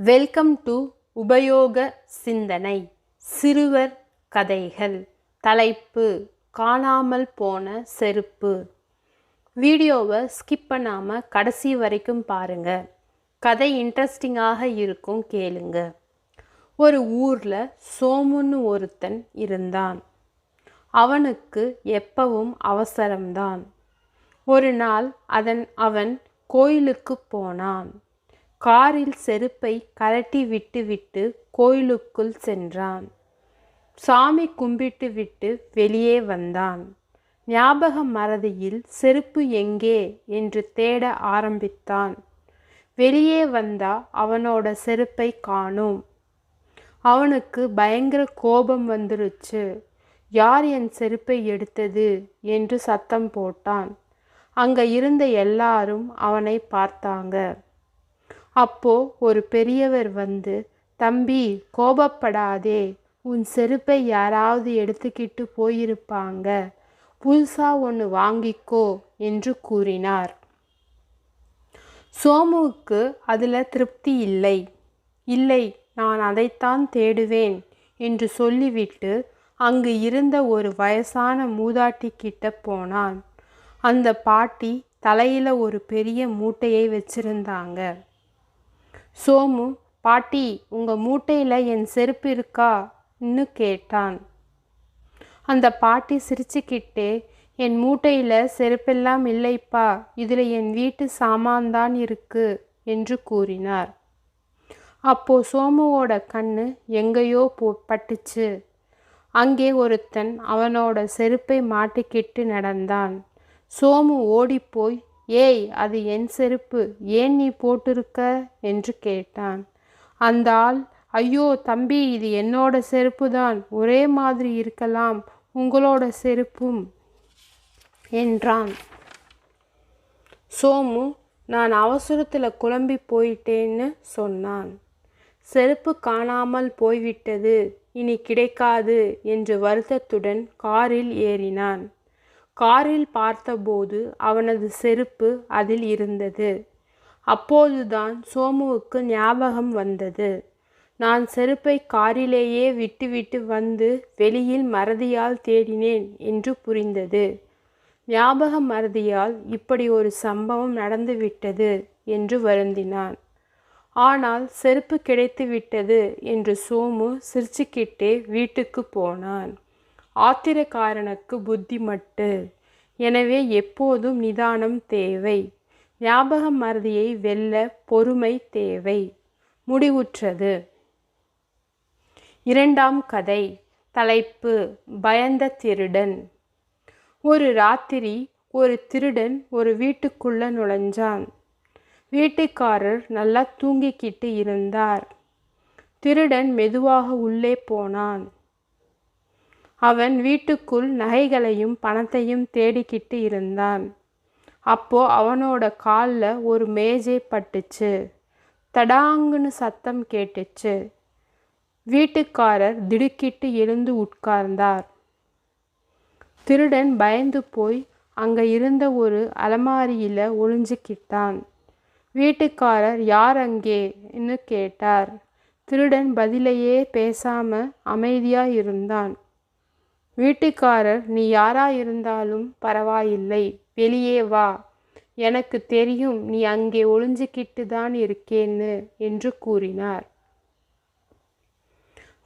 Welcome to உபயோக சிந்தனை சிறுவர் கதைகள். தலைப்பு காணாமல் போன செருப்பு. வீடியோவை ஸ்கிப் பண்ணாமல் கடைசி வரைக்கும் பாருங்க. கதை இன்ட்ரெஸ்டிங்காக இருக்கும் கேளுங்க. ஒரு ஊரில் சோமுன்னு ஒருத்தன் இருந்தான். அவனுக்கு எப்பவும் அவசரம்தான். ஒரு நாள் அதன் அவன் கோயிலுக்கு போனான். காரில் செருப்பை கழட்டி விட்டுவிட்டு கோயிலுக்குள் சென்றான். சாமி கும்பிட்டு விட்டு வெளியே வந்தான். ஞாபக மறதியில் செருப்பு எங்கே என்று தேட ஆரம்பித்தான். வெளியே வந்தா அவனோட செருப்பை காணும். அவனுக்கு பயங்கர கோபம் வந்துருச்சு. யார் என் செருப்பை எடுத்தது என்று சத்தம் போட்டான். அங்க இருந்த எல்லாரும் அவனை பார்த்தாங்க. அப்போ ஒரு பெரியவர் வந்து தம்பி கோபப்படாதே. உன் செருப்பை யாராவது எடுத்துக்கிட்டு போயிருப்பாங்க. புதுசா ஒன்று வாங்கிக்கோ என்று கூறினார். சோமுவுக்கு அதில் திருப்தி இல்லை. இல்லை நான் அதைத்தான் தேடுவேன் என்று சொல்லிவிட்டு அங்கு இருந்த ஒரு வயசான மூதாட்டி கிட்ட போனான். அந்த பாட்டி தலையில் ஒரு பெரிய மூட்டையை வச்சிருந்தாங்க. சோமு பாட்டி உங்கள் மூட்டையில் என் செருப்பு இருக்கான்னு கேட்டான். அந்த பாட்டி சிரிச்சுக்கிட்டே என் மூட்டையில் செருப்பெல்லாம் இல்லைப்பா இதில் என் வீட்டு சாமான்தான் இருக்கு என்று கூறினார். அப்போ சோமுவோட கண்ணு எங்கேயோ போ பட்டுச்சு. அங்கே ஒருத்தன் அவனோட செருப்பை மாட்டிக்கிட்டு நடந்தான். சோமு ஓடிப்போய் ஏய் அது என் செருப்பு. ஏன் நீ போட்டிருக்க? என்று கேட்டான். அந்த ஆள் ஐயோ தம்பி இது என்னோட செருப்பு தான் ஒரே மாதிரி இருக்கலாம். உங்களோட செருப்பும் என்றான். சோமு நான் அவசரத்தில் குழம்பி போயிட்டேன்னு சொன்னான். செருப்பு காணாமல் போய்விட்டது. இனி கிடைக்காது என்று வருத்தத்துடன் காரில் ஏறினான். காரில் பார்த்தபோது அவனது செருப்பு அதில் இருந்தது. அப்போதுதான் சோமுவுக்கு ஞாபகம் வந்தது. நான் செருப்பை காரிலேயே விட்டுவிட்டு வந்து வெளியில் மறதியால் தேடினேன் என்று புரிந்தது. ஞாபக மறதியால் இப்படி ஒரு சம்பவம் நடந்துவிட்டது என்று வருந்தினான். ஆனால் செருப்பு கிடைத்து விட்டது என்று சோமு சிரிச்சுக்கிட்டே வீட்டுக்கு போனான். ஆத்திரக்காரனுக்கு புத்தி மட்டு எனவே எப்போதும் நிதானம் தேவை. ஞாபக மறதியை வெல்ல பொறுமை தேவை. முடிவுற்றது. இரண்டாம் கதை. தலைப்பு. பயந்த திருடன். ஒரு ராத்திரி ஒரு திருடன் ஒரு வீட்டுக்குள்ள நுழைஞ்சான். வீட்டுக்காரர் நல்லா தூங்கிக்கிட்டு இருந்தார். திருடன் மெதுவாக உள்ளே போனான். அவன் வீட்டுக்குள் நகைகளையும் பணத்தையும் தேடிக்கிட்டு இருந்தான். அப்போ அவனோட காலில் ஒரு மேஜை பட்டுச்சு. தடாங்குன்னு சத்தம் கேட்டுச்சு. வீட்டுக்காரர் திடுக்கிட்டு எழுந்து உட்கார்ந்தார். திருடன் பயந்து போய் அங்கே இருந்த ஒரு அலமாரியில் ஒளிஞ்சிக்கிட்டான். வீட்டுக்காரர் யார் அங்கேன்னு கேட்டார். திருடன் பதிலையே பேசாமல் அமைதியாக இருந்தான். வீட்டுக்காரர் நீ யாராயிருந்தாலும் பரவாயில்லை வெளியே வா. எனக்கு தெரியும் நீ அங்கே ஒளிஞ்சுக்கிட்டு தான் இருக்கேன்னு என்று கூறினார்.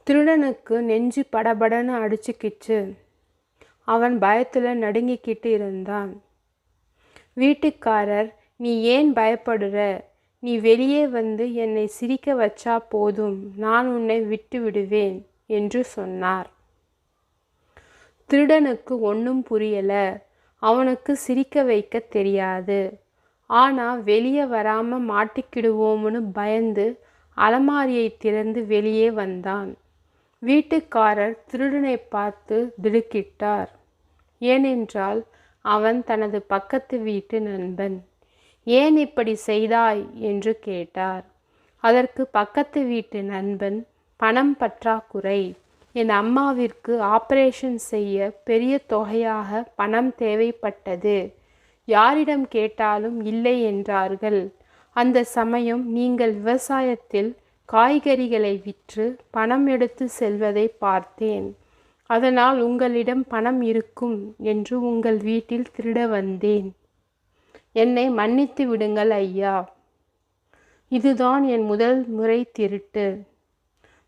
திருடனுக்கு நெஞ்சு படபடன்னு அடிச்சுக்கிச்சு. அவன் பயத்தில் நடுங்கிக்கிட்டு இருந்தான். வீட்டுக்காரர் நீ ஏன் பயப்படுற? நீ வெளியே வந்து என்னை சிரிக்க வச்சா போதும். நான் உன்னை விட்டு விடுவேன் என்று சொன்னார். திருடனுக்கு ஒன்றும் புரியலை. அவனுக்கு சிரிக்க வைக்க தெரியாது. ஆனால் வெளியே வராமல் மாட்டிக்கிடுவோம்னு பயந்து அலமாரியை திறந்து வெளியே வந்தான். வீட்டுக்காரர் திருடனை பார்த்து திடுக்கிட்டார். ஏனென்றால் அவன் தனது பக்கத்து வீட்டு நண்பன். ஏன் இப்படி செய்தாய்? என்று கேட்டார். அதற்கு பக்கத்து வீட்டு நண்பன் பணம் பற்றாக்குறை. என் அம்மாவிற்கு ஆபரேஷன் செய்ய பெரிய தொகையாக பணம் தேவைப்பட்டது. யாரிடம் கேட்டாலும் இல்லை என்றார்கள். அந்த சமயம் நீங்கள் விவசாயத்தில் காய்கறிகளை விற்று பணம் எடுத்து செல்வதை பார்த்தேன். அதனால் உங்களிடம் பணம் இருக்கும் என்று உங்கள் வீட்டில் திருட வந்தேன். என்னை மன்னித்து விடுங்கள் ஐயா. இதுதான் என் முதல் முறை திருட்டு.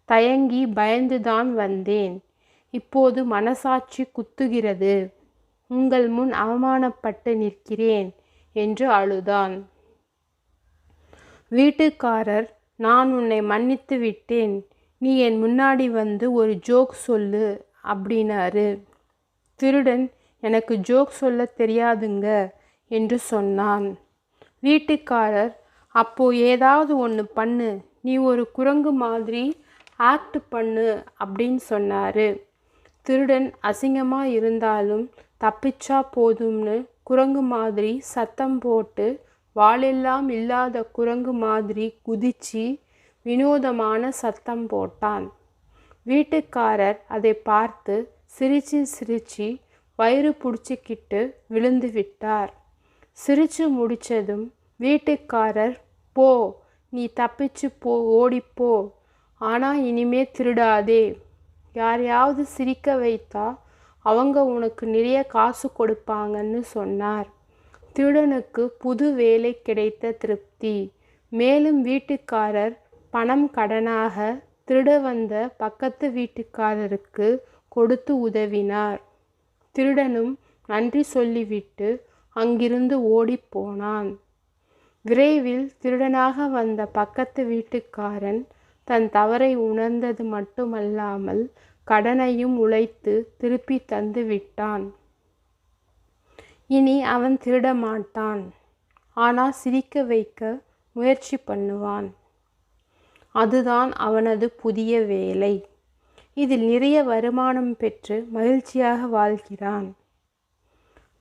தயங்கி பயந்துதான் வந்தேன். இப்போது மனசாட்சி குத்துகிறது. உங்கள் முன் அவமானப்பட்டு நிற்கிறேன் என்று அழுதான். வீட்டுக்காரர் நான் உன்னை மன்னித்து விட்டேன். நீ என் முன்னாடி வந்து ஒரு ஜோக் சொல்லு அப்படின்னாரு. திருடன் எனக்கு ஜோக் சொல்ல தெரியாதுங்க என்று சொன்னான். வீட்டுக்காரர் அப்போ ஏதாவது ஒன்று பண்ணு. நீ ஒரு குரங்கு மாதிரி ஆக்ட் பண்ணு அப்படின்னு சொன்னார். திருடன் அசிங்கமாக இருந்தாலும் தப்பிச்சா போதும்னு குரங்கு மாதிரி சத்தம் போட்டு வாளெல்லாம் இல்லாத குரங்கு மாதிரி குதிச்சு வினோதமான சத்தம் போட்டான். வீட்டுக்காரர் அதை பார்த்து சிரிச்சு சிரிச்சு வயிறு பிடிச்சிக்கிட்டு விழுந்து விட்டார். சிரிச்சு முடித்ததும் வீட்டுக்காரர் போ நீ தப்பிச்சு போ ஓடிப்போ ஆனால் இனிமே திருடாதே. யாரையாவது சிரிக்க வைத்தா அவங்க உனக்கு நிறைய காசு கொடுப்பாங்கன்னு சொன்னார். திருடனுக்கு புது வேலை கிடைத்த திருப்தி. மேலும் வீட்டுக்காரர் பணம் கடனாக திருட வந்த பக்கத்து வீட்டுக்காரருக்கு கொடுத்து உதவினார். திருடனும் நன்றி சொல்லிவிட்டு அங்கிருந்து ஓடிப்போனான். விரைவில் திருடனாக வந்த பக்கத்து வீட்டுக்காரன் தன் தவறை உணர்ந்தது மட்டுமல்லாமல் கடனையும் உழைத்து திருப்பி தந்து விட்டான். இனி அவன் திருட மாட்டான் ஆனால் சிரிக்க வைக்க முயற்சி பண்ணுவான். அதுதான் அவனது புதிய வேலை. இதில் நிறைய வருமானம் பெற்று மகிழ்ச்சியாக வாழ்கிறான்.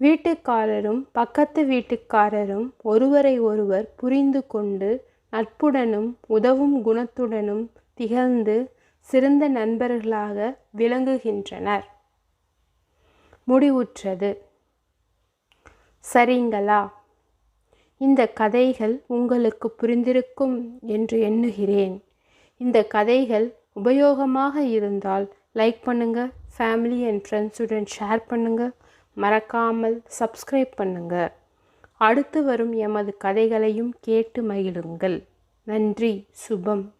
வீட்டுக்காரரும் பக்கத்து வீட்டுக்காரரும் ஒருவரை ஒருவர் புரிந்து கொண்டு நட்புடனும் உதவும் குணத்துடனும் திகழ்ந்து சிறந்த நண்பர்களாக விளங்குகின்றனர். முடிவுற்றது. சரிங்களா? இந்த கதைகள் உங்களுக்கு புரிந்திருக்கும் என்று எண்ணுகிறேன். இந்த கதைகள் உபயோகமாக இருந்தால் லைக் பண்ணுங்கள் ஃபேமிலி அண்ட் ஃப்ரெண்ட்ஸுடன் ஷேர் பண்ணுங்கள் மறக்காமல் சப்ஸ்கிரைப் பண்ணுங்கள் அடுத்து வரும் எமது கதைகளையும் கேட்டு மகிழுங்கள். நன்றி சுபம்.